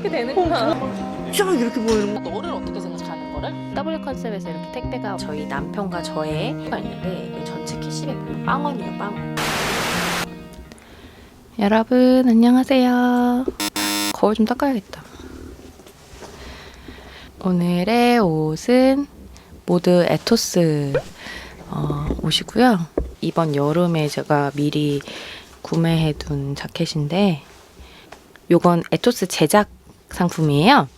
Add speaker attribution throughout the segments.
Speaker 1: 이렇게 되는구나.
Speaker 2: 쫙 이렇게 보이는 거.
Speaker 1: 너를 어떻게 생각하는 거를? W 컨셉에서 이렇게 택배가 저희 남편과 저의 가 있는데 전체 캐시백 빵원이에요, 빵원. 여러분 안녕하세요. 거울 좀 닦아야겠다. 오늘의 옷은 모두 에토스 어, 옷이고요. 이번 여름에 제가 미리 구매해둔 자켓인데 요건 에토스 제작 상품이에요.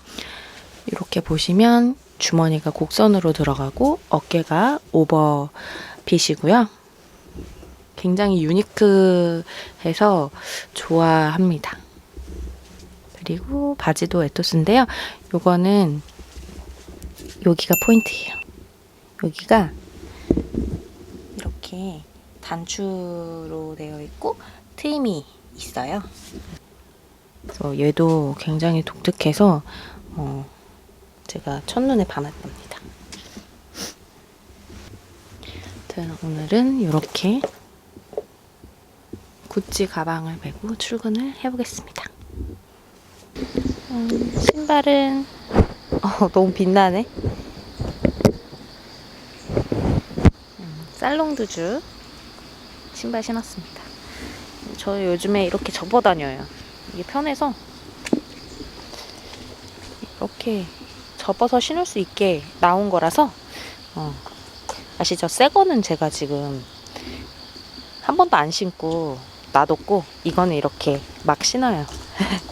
Speaker 1: 이렇게 보시면 주머니가 곡선으로 들어가고 어깨가 오버핏이고요. 굉장히 유니크해서 좋아합니다. 그리고 바지도 에토스인데요. 요거는 여기가 포인트예요. 여기가 이렇게 단추로 되어 있고 트임이 있어요. 그래서 얘도 굉장히 독특해서 어, 제가 첫눈에 반했답니다. 오늘은 이렇게 구찌 가방을 메고 출근을 해보겠습니다. 음, 신발은 어, 너무 빛나네. 음, 살롱두주 신발 신었습니다. 저 요즘에 이렇게 접어 다녀요. 이게 편해서 이렇게 접어서 신을 수 있게 나온 거라서 어, 아시죠? 새 거는 제가 지금 한 번도 안 신고 놔뒀고 이거는 이렇게 막 신어요.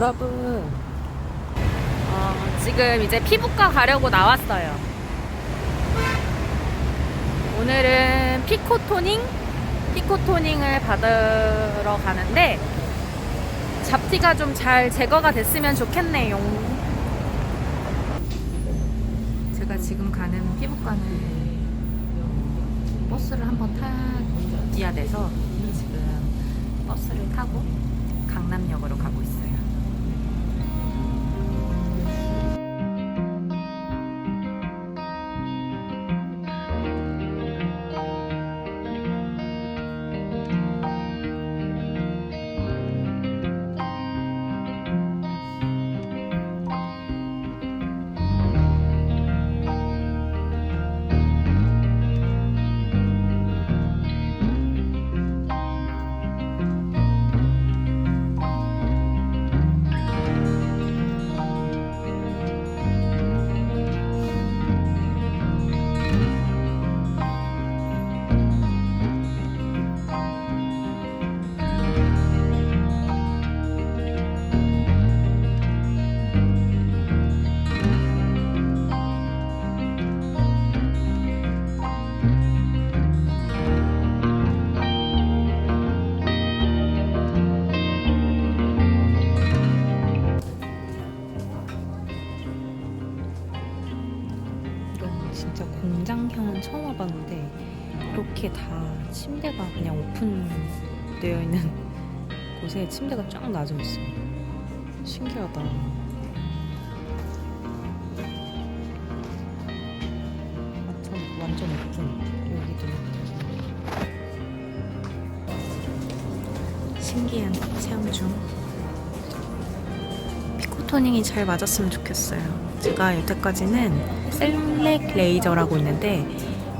Speaker 1: 여러분, 어, 지금 이제 피부과 가려고 나왔어요. 오늘은 피코토닝, 피코토닝을 받으러 가는데 잡티가 좀 잘 제거가 됐으면 좋겠네요. 제가 지금 가는 피부과는 버스를 한번 타야 돼서 지금 버스를 타고 강남역으로 가고 있어요. 오픈되어 있는 곳에 침대가 쫙 놔져 있어요. 신기하다. 완전 완전 오픈. 여기도 신기한 체험 중. 피코토닝이 잘 맞았으면 좋겠어요. 제가 여태까지는 셀렉 레이저라고 있는데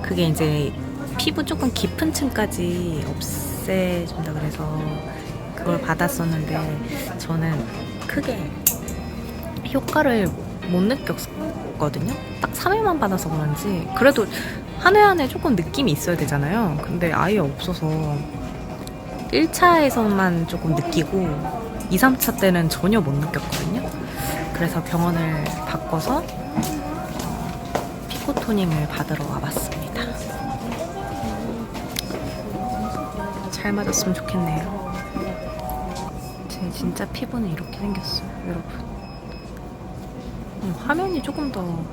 Speaker 1: 그게 이제 피부 조금 깊은 층까지 없 애준다 그래서 그걸 받았었는데 저는 크게 효과를 못 느꼈거든요. 딱 3회만 받아서 그런지 그래도 한회한회 조금 느낌이 있어야 되잖아요. 근데 아예 없어서 1차에서만 조금 느끼고 2, 3차 때는 전혀 못 느꼈거든요. 그래서 병원을 바꿔서 어, 피코토닉을 받으러 와봤습니다. 잘 맞았으면 좋겠네요. 제 진짜 피부는 이렇게 생겼어요, 여러분. 음, 화면이 조금 더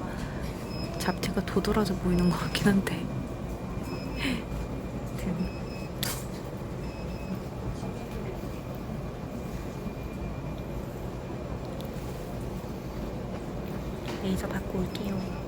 Speaker 1: 잡티가 도드라져 보이는 것 같긴 한데. 아무튼 레이저 받고 올게요.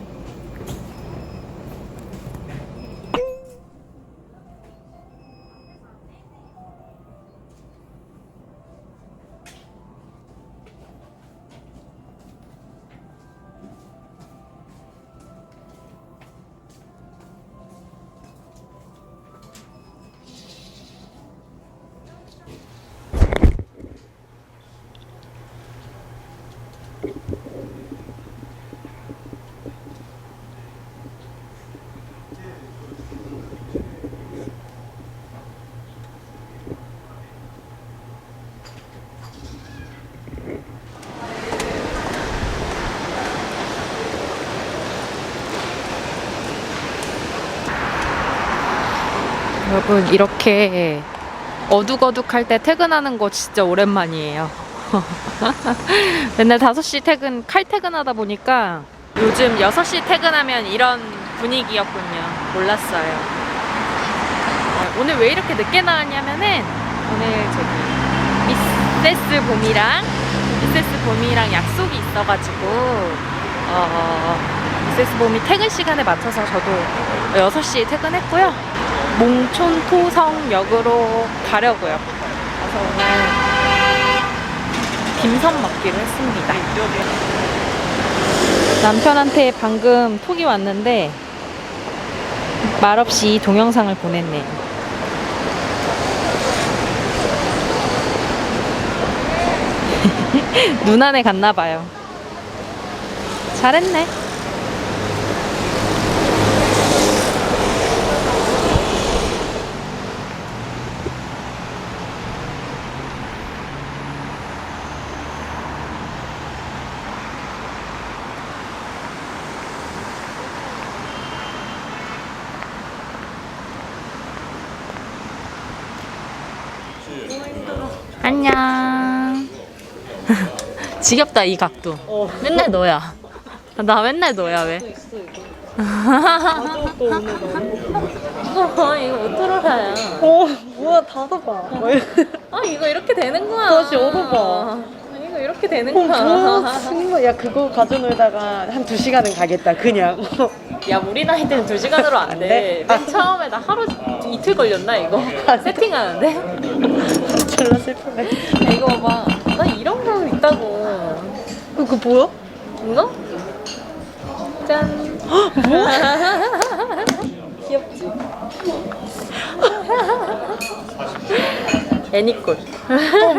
Speaker 1: 여러분 이렇게 어둑어둑할 때 퇴근하는 거 진짜 오랜만이에요. 맨날 5시 퇴근, 칼퇴근하다 보니까 요즘 6시 퇴근하면 이런 분위기였군요. 몰랐어요. 어, 오늘 왜 이렇게 늦게 나왔냐면은 오늘 저기 미세스 봄이랑 미세스 봄이랑 약속이 있어가지고 어, 미세스 봄이 퇴근 시간에 맞춰서 저도 6시에 퇴근했고요. 몽촌토성역으로 가려고요. 그래서 오늘 딤섬 먹기로 했습니다. 남편한테 방금 톡이 왔는데 말없이 동영상을 보냈네요. 눈안에 갔나 봐요. 잘했네. 안녕. 지겹다 이 각도.
Speaker 2: 어.
Speaker 1: 맨날 너야. 나 맨날 너야 왜?
Speaker 2: 또 오늘
Speaker 1: 이거 이거 오토로라야.
Speaker 2: 어 뭐야 닫아봐.
Speaker 1: 아 이거 이렇게 되는 거야.
Speaker 2: 다시 얻어봐.
Speaker 1: 아, 이거 이렇게 되는
Speaker 2: 어 뭐야
Speaker 1: 거야.
Speaker 2: 정말 야 그거 가져놀다가 한 두 시간은 가겠다 그냥.
Speaker 1: 야 우리 나이 때는 두 시간으로
Speaker 2: 안안
Speaker 1: 돼.
Speaker 2: 돼?
Speaker 1: 맨 처음에 나 하루 이틀 걸렸나 이거
Speaker 2: 안 돼.
Speaker 1: 세팅하는데.
Speaker 2: 졸라 슬프네.
Speaker 1: 야, 이거 봐봐. 나 이런 거 있다고.
Speaker 2: 그 그거 보여?
Speaker 1: 이거? 짠.
Speaker 2: 뭐?
Speaker 1: 귀엽지? 애니꼴.
Speaker 2: 어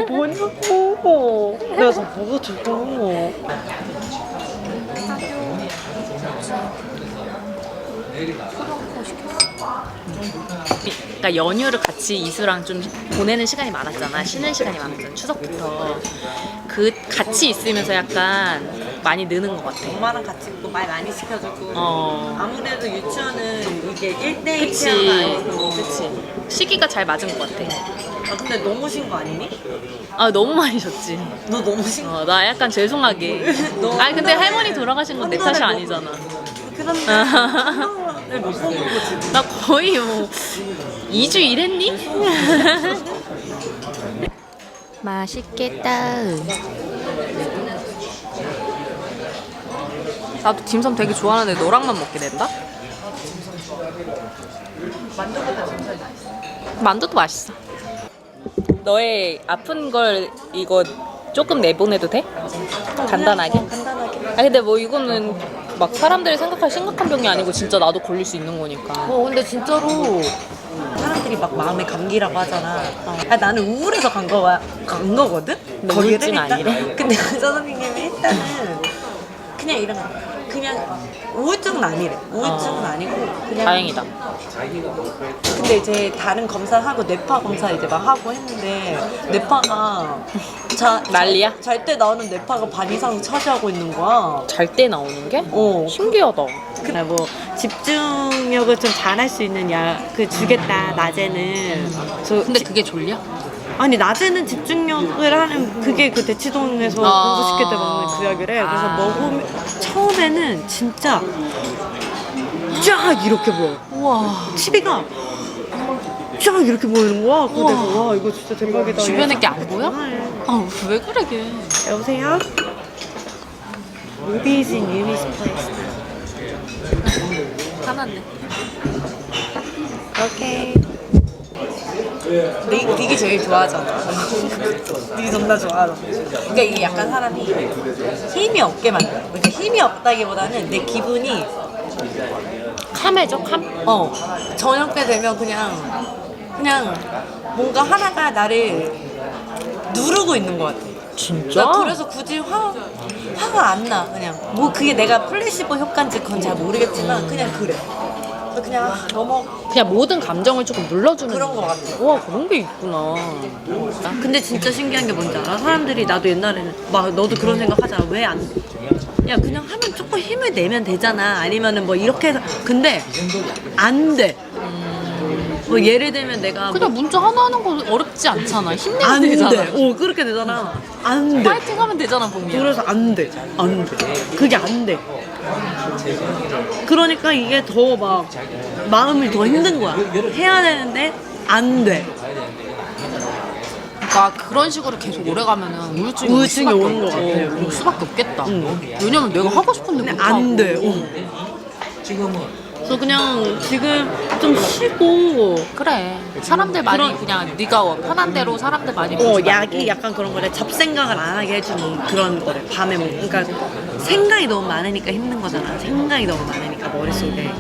Speaker 2: 뭐냐고. 내가 저 뭐가 저거.
Speaker 1: 그러니까 연휴를 같이 이수랑 좀 보내는 시간이 많았잖아. 쉬는 시간이 많았잖아. 추석부터. 그 같이 있으면서 약간 많이 느는 것 같아.
Speaker 2: 엄마랑 같이 있고 말 많이 시켜주고.
Speaker 1: 어.
Speaker 2: 아무래도 유치원은 이게 1대1
Speaker 1: 그치.
Speaker 2: 아니고.
Speaker 1: 그치. 시기가 잘 맞은 것 같아.
Speaker 2: 아 근데 너무 신거 아니니?
Speaker 1: 아, 너무 많이 줬지.
Speaker 2: 너 너무 신 거.
Speaker 1: 어, 나 약간 죄송하게.
Speaker 2: 너
Speaker 1: 아니, 근데 할머니 돌아가신
Speaker 2: 건내한
Speaker 1: 탓이
Speaker 2: 달에
Speaker 1: 아니잖아.
Speaker 2: 그런데.
Speaker 1: 나 거의 뭐 2주 일했니? 맛있겠다. 나도 딤섬 되게 좋아하는데 너랑만 먹게 된다?
Speaker 2: 만두보다 맛있어.
Speaker 1: 만두도 맛있어. 너의 아픈 걸 이거 조금 내보내도 돼? 간단하게?
Speaker 2: 간단하게.
Speaker 1: 아 근데 뭐 이거는 막 사람들이 생각할 심각한 병이 아니고 진짜 나도 걸릴 수 있는 거니까.
Speaker 2: 어 근데 진짜로 사람들이 막 마음의 감기라고 하잖아. 아, 나는 우울해서 간 거가 간 거거든.
Speaker 1: 근데
Speaker 2: 거기를
Speaker 1: 우울증
Speaker 2: 일단-
Speaker 1: 아니래?
Speaker 2: 근데 의사 선생님이 일단은 그냥 이런 거. 그냥 우울증은 아니래. 우울증은
Speaker 1: 어.
Speaker 2: 아니고 그냥
Speaker 1: 다행이다.
Speaker 2: 근데 이제 다른 검사하고 뇌파 검사 이제 막 하고 했는데 뇌파가 자
Speaker 1: 난리야?
Speaker 2: 잘 때 나오는 뇌파가 반 이상 차지하고 있는 거야.
Speaker 1: 잘 때 나오는 게?
Speaker 2: 어.
Speaker 1: 신기하다.
Speaker 2: 그래 뭐 집중력을 좀 잘할 수 있는 약 그 주겠다 낮에는. 저
Speaker 1: 근데 그게 졸려?
Speaker 2: 아니 낮에는 집중력을 하는 그게 그 대치동에서
Speaker 1: 아.
Speaker 2: 공부시킬 때 먹는 그 약이래. 그래서
Speaker 1: 아.
Speaker 2: 먹으면 처음에는 진짜 쫙 이렇게 보여.
Speaker 1: 우와.
Speaker 2: TV가 쫙 이렇게 보이는 거야.
Speaker 1: 우와.
Speaker 2: 내가 와 이거 진짜 대박이다.
Speaker 1: 주변에 게안 보여?
Speaker 2: 네.
Speaker 1: 아, 왜 그래, 걔?
Speaker 2: 여보세요? Movies in Yumi's place.
Speaker 1: 화났네.
Speaker 2: 오케이. 네, 되게 제일 좋아하잖아. 되게 존나 좋아하잖아. 그러니까 이게 약간 사람이 힘이 없게 만들어. 그러니까 힘이 없다기보다는 내 기분이
Speaker 1: 카메죠, 캄?
Speaker 2: 어 저녁 때 되면 그냥 그냥 뭔가 하나가 나를 누르고 있는 것 같아.
Speaker 1: 진짜?
Speaker 2: 나 그래서 굳이 화 화가 안 나. 그냥 뭐 그게 내가 플래시보 효과인지 그건 잘 모르겠지만 그냥 그래. 그래서 그냥 아, 넘어
Speaker 1: 그냥 모든 감정을 조금 눌러주는
Speaker 2: 그런 것 같아.
Speaker 1: 와 그런 게 있구나.
Speaker 2: 근데 진짜 신기한 게 뭔지 알아? 사람들이 나도 옛날에는 막 너도 그런 생각 하잖아. 왜 안? 야 그냥 하면 조금 힘을 내면 되잖아. 아니면은 뭐 이렇게 해서 근데 안 돼. 뭐 예를 들면 내가
Speaker 1: 그냥 문자 하나 하는 거 어렵지 않잖아. 힘내면
Speaker 2: 안
Speaker 1: 되잖아.
Speaker 2: 돼. 어 그렇게 되잖아. 안 돼.
Speaker 1: 파이팅 하면 되잖아, 봄이야.
Speaker 2: 그래서 안 돼. 안 돼. 그게 안 돼. 그러니까 이게 더 막 마음이 더 힘든 거야. 해야 되는데 안 돼.
Speaker 1: 그러니까 그런 식으로 계속 오래 가면은 우울증이, 올
Speaker 2: 우울증이
Speaker 1: 수밖에
Speaker 2: 오는 것
Speaker 1: 없-
Speaker 2: 같아요.
Speaker 1: 어, 올 수밖에 없겠다.
Speaker 2: 응.
Speaker 1: 왜냐면 내가 하고 싶은데
Speaker 2: 근데 못안
Speaker 1: 하고.
Speaker 2: 돼. 어. 그래서 그냥 지금 좀 쉬고
Speaker 1: 그래. 사람들 많이
Speaker 2: 그런-
Speaker 1: 그냥 네가 편한 대로 사람들 많이
Speaker 2: 어,
Speaker 1: 보지
Speaker 2: 약이
Speaker 1: 말고.
Speaker 2: 약간 그런 거래. 잡생각을 안 하게 해주는 그런 거래. 밤에 뭐, 그러니까 생각이 너무 많으니까 힘든 거잖아. 생각이 너무 많으니까 머릿속에.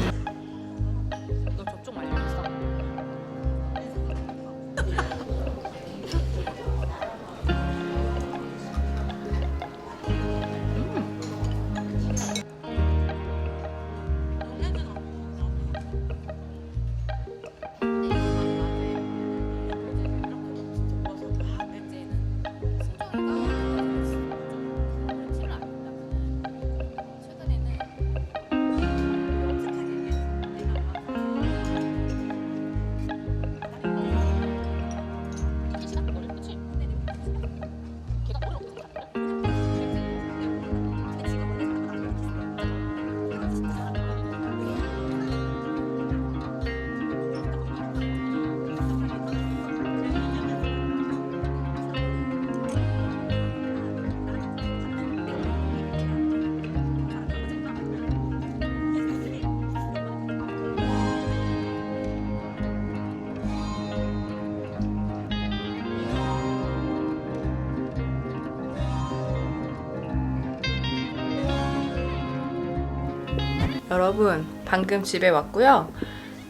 Speaker 1: 여러분 방금 집에 왔고요.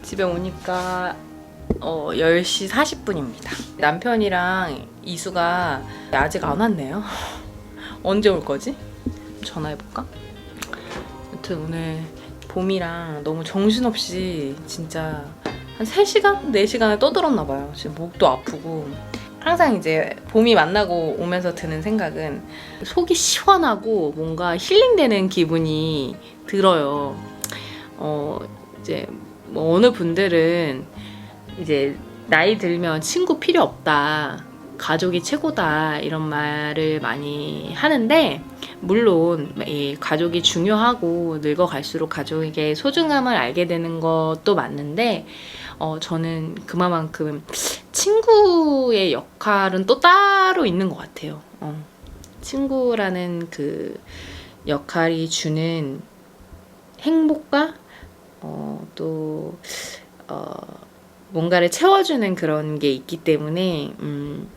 Speaker 1: 집에 오니까 어, 10시 40분입니다. 남편이랑 이수가 아직 안 왔네요. 언제 올 거지? 전화해볼까? 여튼 오늘 봄이랑 너무 정신없이 진짜 한 3시간? 4시간을 떠들었나 봐요. 지금 목도 아프고 항상 이제 봄이 만나고 오면서 드는 생각은 속이 시원하고 뭔가 힐링되는 기분이 들어요. 어, 이제 뭐 어느 분들은 이제 나이 들면 친구 필요 없다. 가족이 최고다. 이런 말을 많이 하는데 물론 이 가족이 중요하고 늙어갈수록 가족에게 소중함을 알게 되는 것도 맞는데 어, 저는 그만큼 친구의 역할은 또 따로 있는 것 같아요. 어. 친구라는 그 역할이 주는 행복과 어, 또 어, 뭔가를 채워주는 그런 게 있기 때문에 음,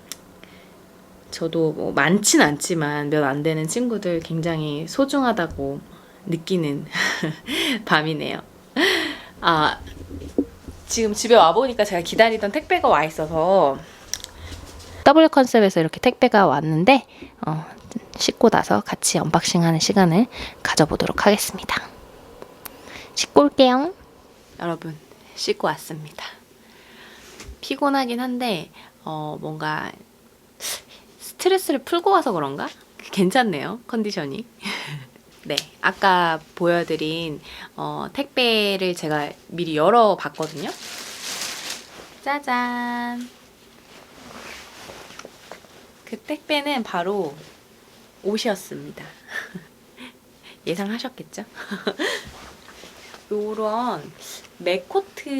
Speaker 1: 저도 뭐 많진 않지만 몇 안 되는 친구들 굉장히 소중하다고 느끼는 밤이네요. 아 지금 집에 와 보니까 제가 기다리던 택배가 와 있어서 W 컨셉에서 이렇게 택배가 왔는데 어, 씻고 나서 같이 언박싱하는 시간을 가져보도록 하겠습니다. 씻고 올게요. 여러분, 씻고 왔습니다. 피곤하긴 한데, 어, 뭔가 스트레스를 풀고 와서 그런가? 괜찮네요, 컨디션이. 네, 아까 보여드린 어, 택배를 제가 미리 열어봤거든요. 짜잔. 그 택배는 바로 옷이었습니다. 예상하셨겠죠? 요런 맥코트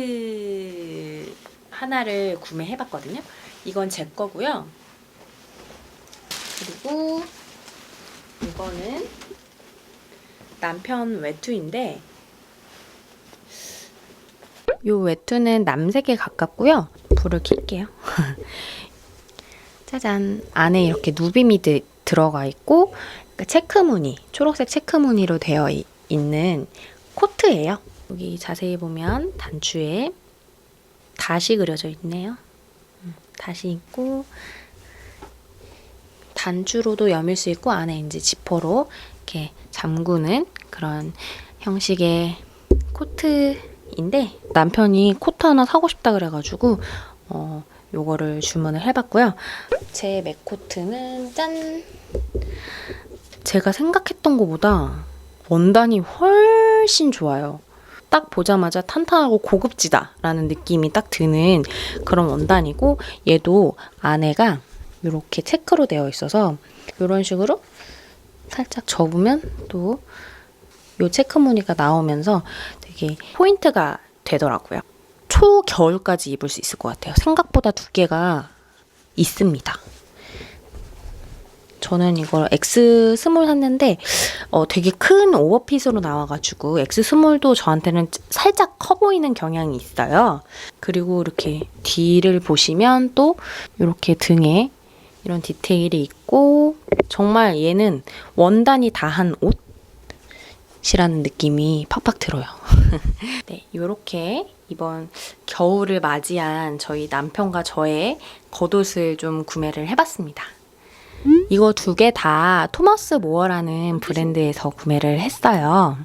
Speaker 1: 하나를 구매해봤거든요. 이건 제 거고요. 그리고 이거는 남편 외투인데 요 외투는 남색에 가깝고요. 불을 켤게요. 짜잔. 안에 이렇게 누빔이 드, 들어가 있고 그러니까 체크 무늬, 초록색 체크 무늬로 되어 이- 있는 코트예요. 여기 자세히 보면 단추에 다시 그려져 있네요. 음, 다시 있고 단추로도 여밀 수 있고 안에 이제 지퍼로 이렇게 잠그는 그런 형식의 코트인데 남편이 코트 하나 사고 싶다 그래가지고 어 요거를 주문을 해봤고요. 제 맥코트는 짠 제가 생각했던 것보다 원단이 훨씬 좋아요. 딱 보자마자 탄탄하고 고급지다라는 느낌이 딱 드는 그런 원단이고 얘도 안에가 이렇게 체크로 되어 있어서 이런 식으로 살짝 접으면 또요 체크 무늬가 나오면서 되게 포인트가 되더라고요. 초겨울까지 입을 수 있을 것 같아요. 생각보다 두께가 있습니다. 저는 이걸 X 스몰 샀는데 어, 되게 큰 오버핏으로 나와가지고 X 스몰도 저한테는 살짝 커 보이는 경향이 있어요. 그리고 이렇게 뒤를 보시면 또 이렇게 등에 이런 디테일이 있고 정말 얘는 원단이 다 한 옷이라는 느낌이 팍팍 들어요. 네, 이렇게 이번 겨울을 맞이한 저희 남편과 저의 겉옷을 좀 구매를 해봤습니다. 이거 두 개 다 토마스 모어라는 브랜드에서 구매를 했어요.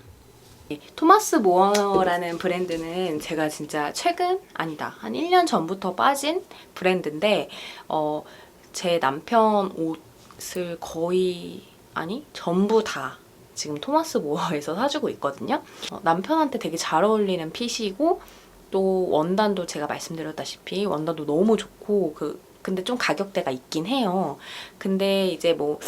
Speaker 1: 네, 토마스 모어라는 브랜드는 제가 진짜 최근 아니다 한 1년 전부터 빠진 브랜드인데 어, 제 남편 옷을 거의 아니 전부 다 지금 토마스 모어에서 사주고 있거든요. 어, 남편한테 되게 잘 어울리는 핏이고 또 원단도 제가 말씀드렸다시피 원단도 너무 좋고 그 근데 좀 가격대가 있긴 해요. 근데 이제 뭐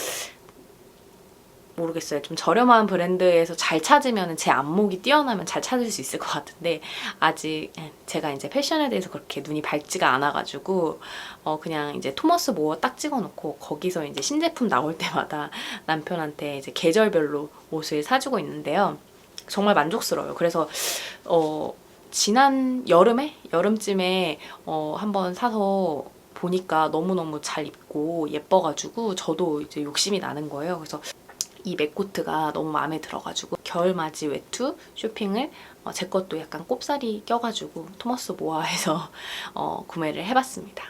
Speaker 1: 모르겠어요. 좀 저렴한 브랜드에서 잘 찾으면 제 안목이 뛰어나면 잘 찾을 수 있을 것 같은데 아직 예, 제가 이제 패션에 대해서 그렇게 눈이 밝지가 않아가지고 어 그냥 이제 토머스 모어 딱 찍어놓고 거기서 이제 신제품 나올 때마다 남편한테 이제 계절별로 옷을 사주고 있는데요. 정말 만족스러워요. 그래서 어 지난 여름에 여름쯤에 어 한번 사서 보니까 너무너무 잘 입고 예뻐가지고 저도 이제 욕심이 나는 거예요. 그래서 이 맥코트가 너무 마음에 들어가지고 겨울맞이 외투 쇼핑을 어, 제 것도 약간 꼽사리 껴가지고 토머스 모아에서 어, 구매를 해봤습니다.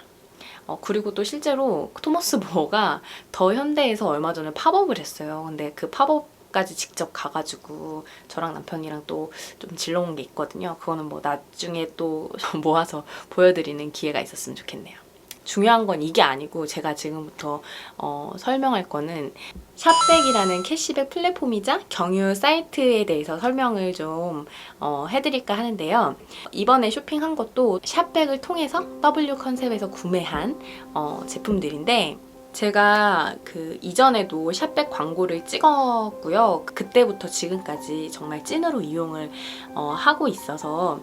Speaker 1: 어, 그리고 또 실제로 토머스 모어가 더 현대에서 얼마 전에 팝업을 했어요. 근데 그 팝업 까지 직접 가가지고 저랑 남편이랑 또 좀 질러온 게 있거든요. 그거는 뭐 나중에 또 모아서 보여드리는 기회가 있었으면 좋겠네요. 중요한 건 이게 아니고 제가 지금부터 어, 설명할 거는 샵백이라는 캐시백 플랫폼이자 경유 사이트에 대해서 설명을 좀 어, 해드릴까 하는데요. 이번에 쇼핑한 것도 샵백을 통해서 W 컨셉에서 구매한 어, 제품들인데 제가 그 이전에도 샵백 광고를 찍었고요. 그때부터 지금까지 정말 찐으로 이용을 어, 하고 있어서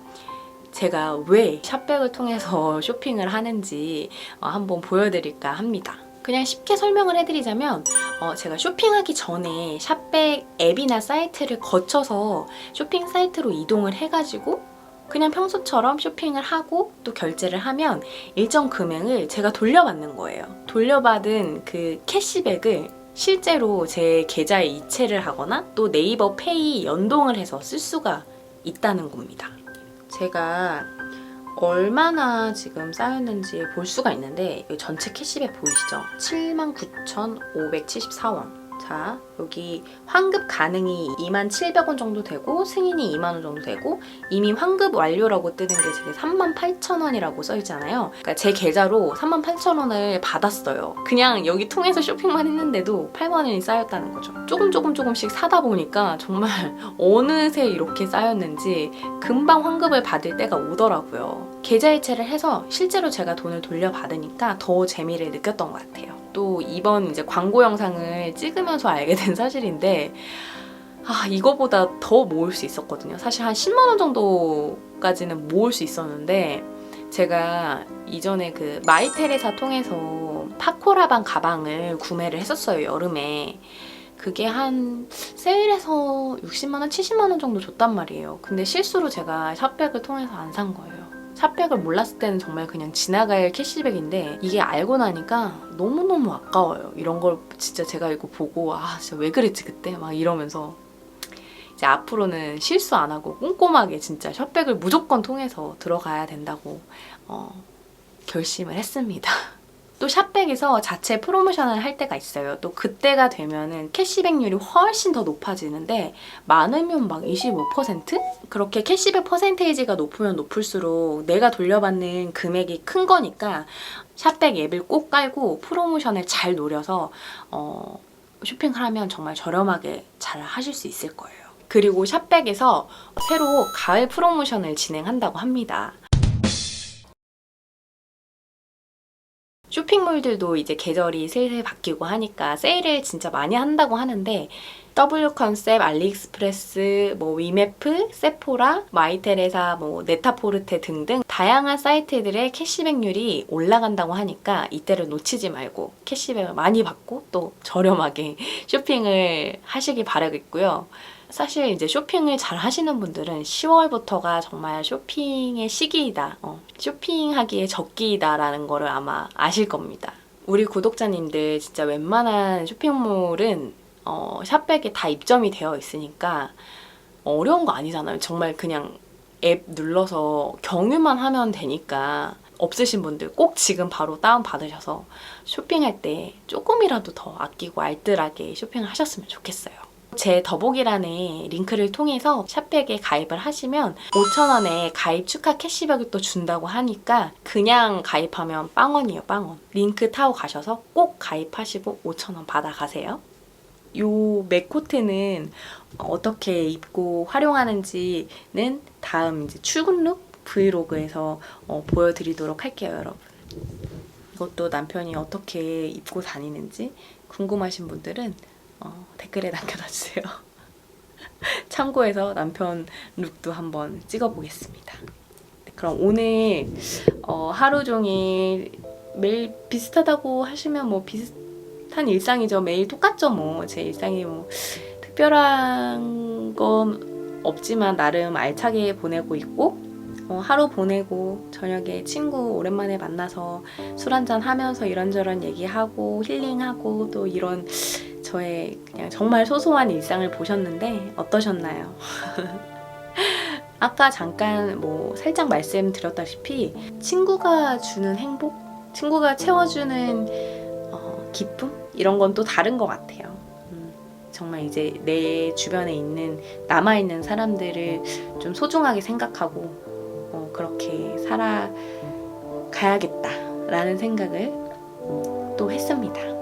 Speaker 1: 제가 왜 샵백을 통해서 쇼핑을 하는지 어, 한번 보여드릴까 합니다. 그냥 쉽게 설명을 해드리자면 어, 제가 쇼핑하기 전에 샵백 앱이나 사이트를 거쳐서 쇼핑 사이트로 이동을 해가지고 그냥 평소처럼 쇼핑을 하고 또 결제를 하면 일정 금액을 제가 돌려받는 거예요. 돌려받은 그 캐시백을 실제로 제 계좌에 이체를 하거나 또 네이버 페이 연동을 해서 쓸 수가 있다는 겁니다. 제가 얼마나 지금 쌓였는지 볼 수가 있는데 이 전체 캐시백 보이시죠? 79,574원. 자, 여기 환급 가능이 27,000원 정도 되고 승인이 2만 원 정도 되고 이미 환급 완료라고 뜨는 게 지금 38,000원이라고 써 있잖아요. 그러니까 제 계좌로 38,000원을 받았어요. 그냥 여기 통해서 쇼핑만 했는데도 8만 원이 쌓였다는 거죠. 조금 조금 조금씩 사다 보니까 정말 어느새 이렇게 쌓였는지 금방 환급을 받을 때가 오더라고요. 계좌 이체를 해서 실제로 제가 돈을 돌려받으니까 더 재미를 느꼈던 것 같아요. 또 이번 이제 광고 영상을 찍으면서 알게 된 사실인데 아 이거보다 더 모을 수 있었거든요. 사실 한 10만 원 정도까지는 모을 수 있었는데 제가 이전에 그 마이테레사 통해서 파코라방 가방을 구매를 했었어요 여름에 그게 한 세일해서 60만 원, 70만 원 정도 줬단 말이에요. 근데 실수로 제가 샵백을 통해서 안 산 거예요. 샵백을 몰랐을 때는 정말 그냥 지나갈 캐시백인데 이게 알고 나니까 너무너무 아까워요. 이런 걸 진짜 제가 이거 보고 아 진짜 왜 그랬지 그때 막 이러면서 이제 앞으로는 실수 안 하고 꼼꼼하게 진짜 샵백을 무조건 통해서 들어가야 된다고 어, 결심을 했습니다. 또 샵백에서 자체 프로모션을 할 때가 있어요. 또 그때가 되면은 캐시백률이 훨씬 더 높아지는데 많으면 막 25%? 그렇게 캐시백 퍼센테이지가 높으면 높을수록 내가 돌려받는 금액이 큰 거니까 샵백 앱을 꼭 깔고 프로모션을 잘 노려서 어, 쇼핑을 하면 정말 저렴하게 잘 하실 수 있을 거예요. 그리고 샵백에서 새로 가을 프로모션을 진행한다고 합니다. 쇼핑몰들도 이제 계절이 슬슬 바뀌고 하니까 세일을 진짜 많이 한다고 하는데 W 컨셉, 알리익스프레스, 뭐 위메프, 세포라, 마이테레사, 뭐 네타포르테 등등 다양한 사이트들의 캐시백률이 올라간다고 하니까 이때를 놓치지 말고 캐시백을 많이 받고 또 저렴하게 쇼핑을 하시길 바라겠고요. 사실 이제 쇼핑을 잘 하시는 분들은 10월부터가 정말 쇼핑의 시기이다. 어, 쇼핑하기에 적기이다라는 거를 아마 아실 겁니다. 우리 구독자님들 진짜 웬만한 쇼핑몰은 어, 샵백에 다 입점이 되어 있으니까 어려운 거 아니잖아요. 정말 그냥 앱 눌러서 경유만 하면 되니까 없으신 분들 꼭 지금 바로 다운 받으셔서 쇼핑할 때 조금이라도 더 아끼고 알뜰하게 쇼핑을 하셨으면 좋겠어요. 제 더보기란에 링크를 통해서 샵백에 가입을 하시면 5,000원에 가입 축하 캐시백을 또 준다고 하니까 그냥 가입하면 빵원이에요, 빵원. 링크 타고 가셔서 꼭 가입하시고 5,000원 받아가세요. 요 맥코트는 어떻게 입고 활용하는지는 다음 이제 출근룩 브이로그에서 어, 보여드리도록 할게요, 여러분. 이것도 남편이 어떻게 입고 다니는지 궁금하신 분들은 어, 댓글에 남겨놔 주세요. 참고해서 남편 룩도 한번 찍어보겠습니다. 네, 그럼 오늘 어, 하루 종일 매일 비슷하다고 하시면 뭐 비슷한 일상이죠. 매일 똑같죠. 뭐 제 일상이 뭐 특별한 건 없지만 나름 알차게 보내고 있고 어, 하루 보내고 저녁에 친구 오랜만에 만나서 술 한잔 하면서 이런저런 얘기하고 힐링하고 또 이런 저의 그냥 정말 소소한 일상을 보셨는데 어떠셨나요? 아까 잠깐 뭐 살짝 말씀드렸다시피 친구가 주는 행복, 친구가 채워주는 어, 기쁨 이런 건 또 다른 것 같아요. 음, 정말 이제 내 주변에 있는 남아 있는 사람들을 좀 소중하게 생각하고 어, 그렇게 살아가야겠다라는 생각을 또 했습니다.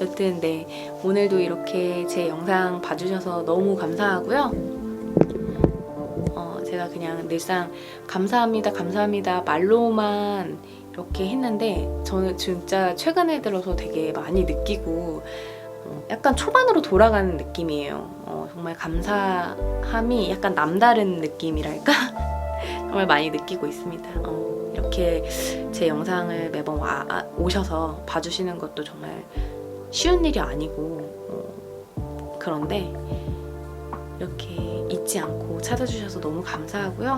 Speaker 1: 여튼 네 오늘도 이렇게 제 영상 봐주셔서 너무 감사하고요. 어, 제가 그냥 늘상 감사합니다, 감사합니다 말로만 이렇게 했는데 저는 진짜 최근에 들어서 되게 많이 느끼고 어, 약간 초반으로 돌아가는 느낌이에요. 어, 정말 감사함이 약간 남다른 느낌이랄까? 정말 많이 느끼고 있습니다. 어, 이렇게 제 영상을 매번 와, 아, 오셔서 봐주시는 것도 정말 쉬운 일이 아니고 어, 그런데 이렇게 잊지 않고 찾아주셔서 너무 감사하고요.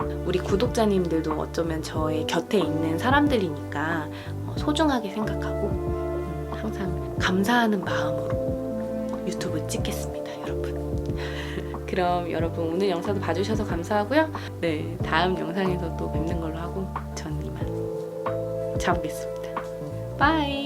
Speaker 1: 음, 우리 구독자님들도 어쩌면 저의 곁에 있는 사람들이니까 어, 소중하게 생각하고 음, 항상 감사하는 마음으로 유튜브 찍겠습니다, 여러분. 그럼 여러분 오늘 영상도 봐주셔서 감사하고요. 네, 다음 영상에서 또 뵙는 걸로 하고 전 이만 자보겠습니다. 바이.